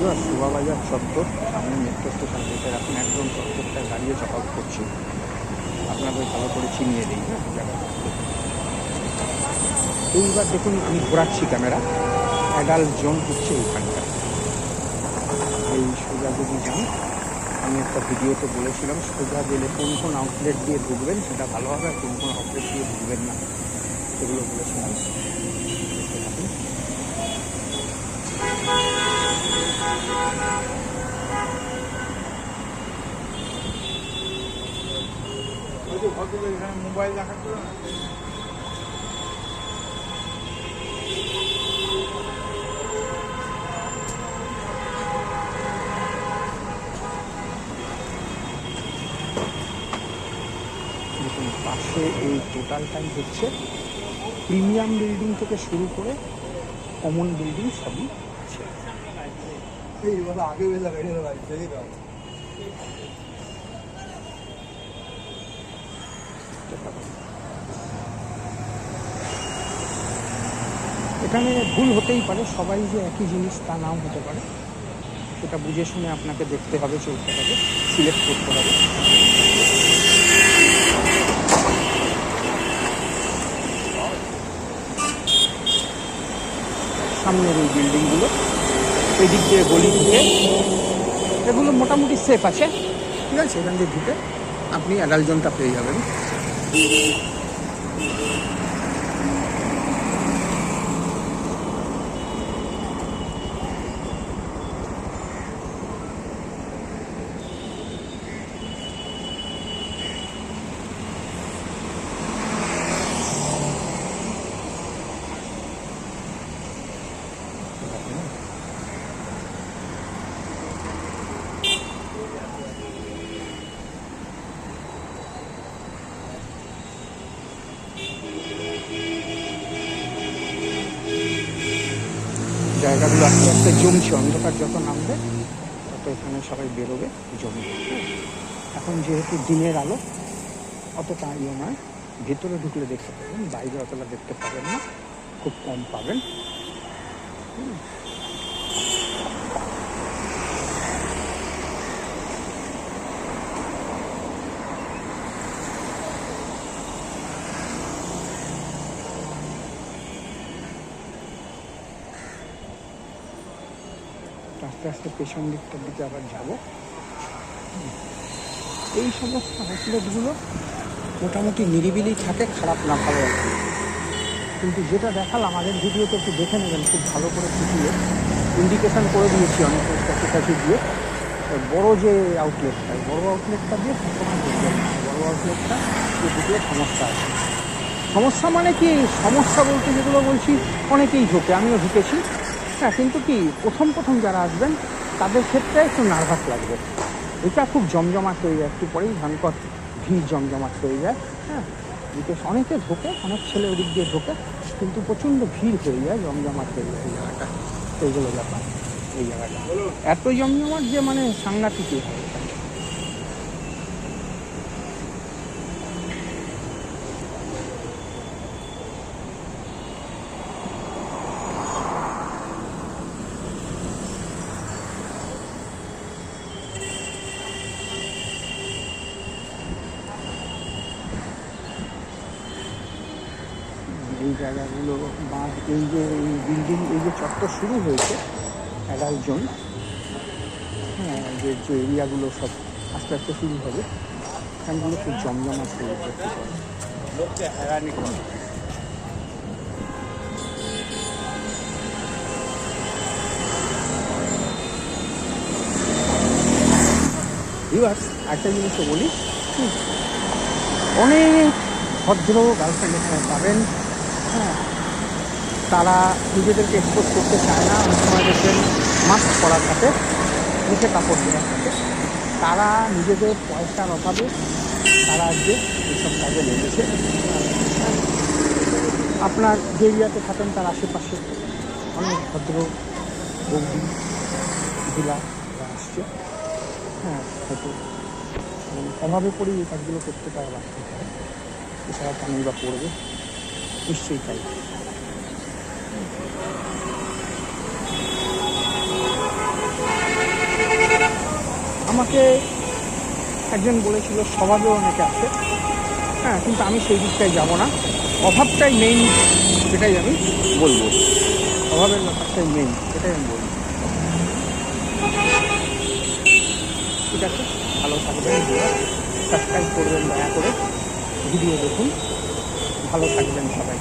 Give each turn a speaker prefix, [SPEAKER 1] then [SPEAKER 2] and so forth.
[SPEAKER 1] এবার শোভাবাজার চত্বর, সামনে মেট্রো স্টেশন রয়েছে এখন একদম চত্বরটা দাঁড়িয়ে চক করছি। আপনাদের ভালো করে চিনিয়ে দিই হ্যাঁ। এইবার দেখুন, আমি ঘোরাচ্ছি ক্যামেরা অ্যাডাল্ট জোন হচ্ছে এইখানটা। এই সোজা যদি যান, আমি একটা ভিডিওতে বলেছিলাম, সোজা গেলে কোন কোন আউটলেট দিয়ে ঢুকবেন, সেটা ভালো হবে কোন কোন আউটলেট দিয়ে ঢুকবেন না, সেগুলো বলেছিলাম।
[SPEAKER 2] মোবাইল জন্য
[SPEAKER 1] দেখুন পাশে এই টোটালটাই হচ্ছে প্রিমিয়াম বিল্ডিং থেকে শুরু করে কমন বিল্ডিং সবই আছে
[SPEAKER 2] আগে বেলা গাড়ি লাগাই
[SPEAKER 1] এখানে ভুল হতেই পারে, সবাই যে একই জিনিস তা নাও হতে পারে। সেটা বুঝে শুনে আপনাকে দেখতে হবে, চলতে হবে সিলেক্ট করতে হবে। সামনের এই বিল্ডিংগুলো এই দিক দিয়ে গলি দিয়ে, এগুলো মোটামুটি সেফ আছে। ঠিক আছে, এখান দিয়ে ঢুকে আপনি অ্যাডাল্ট জোনটা পেয়ে যাবেন। Mm-hmm. Mm-hmm. জায়গাগুলো আস্তে আস্তে জমছে, অন্ধকার যত নামবে, তত এখানে সবাই বেরোবে জমি। এখন যেহেতু দিনের আলো, অতটা ইয়ে নয় ভেতরে ঢুকলে দেখতে পাবেন, বাইরে অতটা দেখতে পাবেন না, খুব কম পাবেন আস্তে আস্তে পেছন দিকটার দিকে আবার যাব। এই সমস্ত আউটলেটগুলো মোটামুটি নিরিবিলি থাকে, খারাপ না ভালো। আর কিন্তু যেটা দেখালাম, আগের ভিডিওতে একটু দেখে নেবেন, খুব ভালো করে ফুটিয়ে। ইন্ডিকেশন করে দিয়েছি অনেক কাছাকাছি দিয়ে বড় যে আউটলেটটা বড় আউটলেটটা দিয়ে সবসময় বড় আউটলেটটা ঢুকলে সমস্যা আছে। সমস্যা মানে কি? সমস্যা বলতে যেগুলো বলছি, অনেকেই ঢোকে, আমিও ঢুকেছি। হ্যাঁ কিন্তু কি, প্রথম প্রথম যারা আসবেন, তাদের ক্ষেত্রে একটু নার্ভাস লাগবে। এটা খুব জমজমাট হয়ে যায়, একটু পরেই ভয়ঙ্কর ভিড় জমজমাট হয়ে যায়। হ্যাঁ বিকজ অনেকে ঢোকে, অনেক ছেলে ওদিক দিয়ে ঢোকে, কিন্তু প্রচণ্ড ভিড় হয়ে যায়, জমজমাট হয়ে যায় এই জায়গাটা। এইগুলো ব্যাপার, এই জায়গাটা। এত জমজমাট যে মানে সাংঘাতিকই হয়। এই জায়গাগুলো বা এই যে, এই বিল্ডিং এই যে চত্বর শুরু হয়েছে অ্যাডাল্ট জোন হ্যাঁ যে যে এরিয়াগুলো সব আস্তে আস্তে শুরু হবে, এখানগুলো খুব জমজমাট হয়ে করতে পারে একটা জিনিসও বলি, অনেক ভদ্র গার্লফ্রেন্ড এখানে পাবেন। হ্যাঁ তারা নিজেদেরকে এক্সপোজ করতে চায় না। অনেক সময় দেখবেন মাস্ক পরা থাকে মুখে কাপড় দেওয়ার থাকে তারা নিজেদের পয়সার অভাবে তারা আজকে এইসব কাজে হ্যাঁ, আপনার যে এরিয়াতে থাকেন তার আশেপাশে অনেক ভদ্র বৌদি মহিলা আসছে। হ্যাঁ হয়তো অভাবে পড়েই এই কাজগুলো করতে তারা বাধ্য এছাড়া কেন বা করবে নিশ্চয়ই তাই। আমাকে একজন বলেছিল স্বভাবেও অনেকে আছে। হ্যাঁ কিন্তু আমি সেই দিকটায় যাব না। অভাবটাই মেইন সেটাই আমি বলব। অভাবের ব্যাপারটাই মেইন সেটাই আমি বলব। ঠিক আছে, ভালো থাকবেন সাবস্ক্রাইব করবেন, দয়া করে ভিডিও দেখুন। ভালো থাকবেন সবাই।